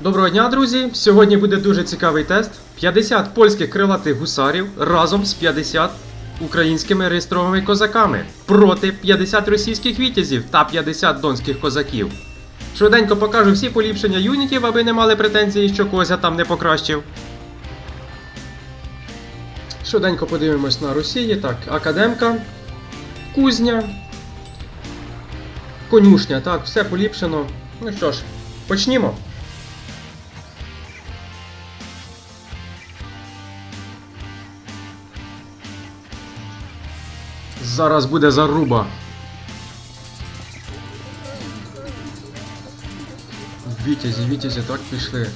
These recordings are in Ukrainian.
Доброго дня, друзі! Сьогодні буде дуже цікавий тест. 50 польських крилатих гусарів разом з 50 українськими реєстрованими козаками проти 50 російських вітязів та 50 донських козаків. Швиденько покажу всі поліпшення юнітів, аби не мали претензії, що когось я там не покращив. Швиденько подивимось на Росії. Так, академка, кузня, конюшня. Так, все поліпшено. Ну що ж, почнімо. Зараз буде заруба. Вітязі, вітязі, так пішли.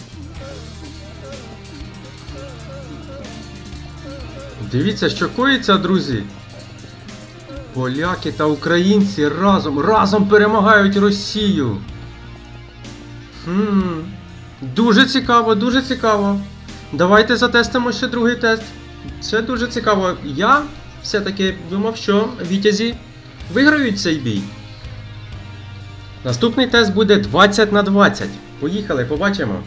Дивіться, що коїться, друзі. Поляки та українці разом, разом перемагають Росію. Хм. Дуже цікаво, дуже цікаво. Давайте затестимо ще другий тест. Це дуже цікаво. Я все-таки думав, що вітязі виграють цей бій. Наступний тест буде 20 на 20. Поїхали, побачимо.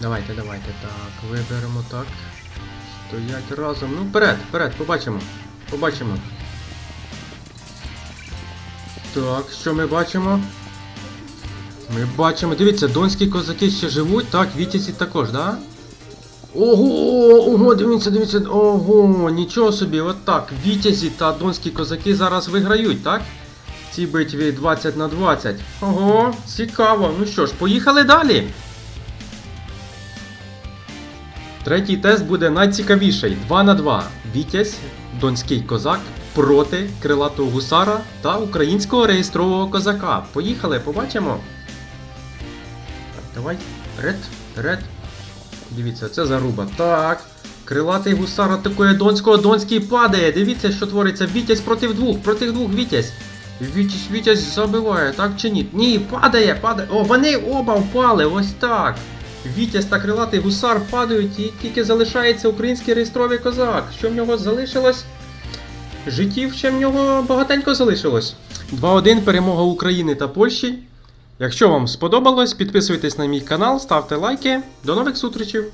Давайте, давайте. Так, виберемо так. Стоять разом. Ну, вперед, вперед, побачимо. Побачимо. Так, що ми бачимо? Ми бачимо. Дивіться, донські козаки ще живуть, так, вітязі також, да? Ого, ого, дивіться, дивіться, ого, нічого собі, от так. Вітязі та донські козаки зараз виграють, так? В цій битві 20 на 20. Ого, цікаво. Ну що ж, поїхали далі. Третій тест буде найцікавіший. 2 на 2. Вітязь, донський козак проти крилатого гусара та українського реєстрового козака. Поїхали, побачимо. Так, давай. Ред, ред. Дивіться, це заруба. Так. Крилатий гусар атакує донського, донський падає. Дивіться, що твориться. Вітязь проти двох, проти двох Вітязь. Вітязь, Вітязь забиває, так чи ні? Ні, падає, падає. О, вони оба впали, ось так. Вітязь та крилатий гусар падають і тільки залишається український реєстровий козак. Що в нього залишилось? Життів ще в нього багатенько залишилось. 2-1 перемога України та Польщі. Якщо вам сподобалось, підписуйтесь на мій канал, ставте лайки. До нових зустрічей!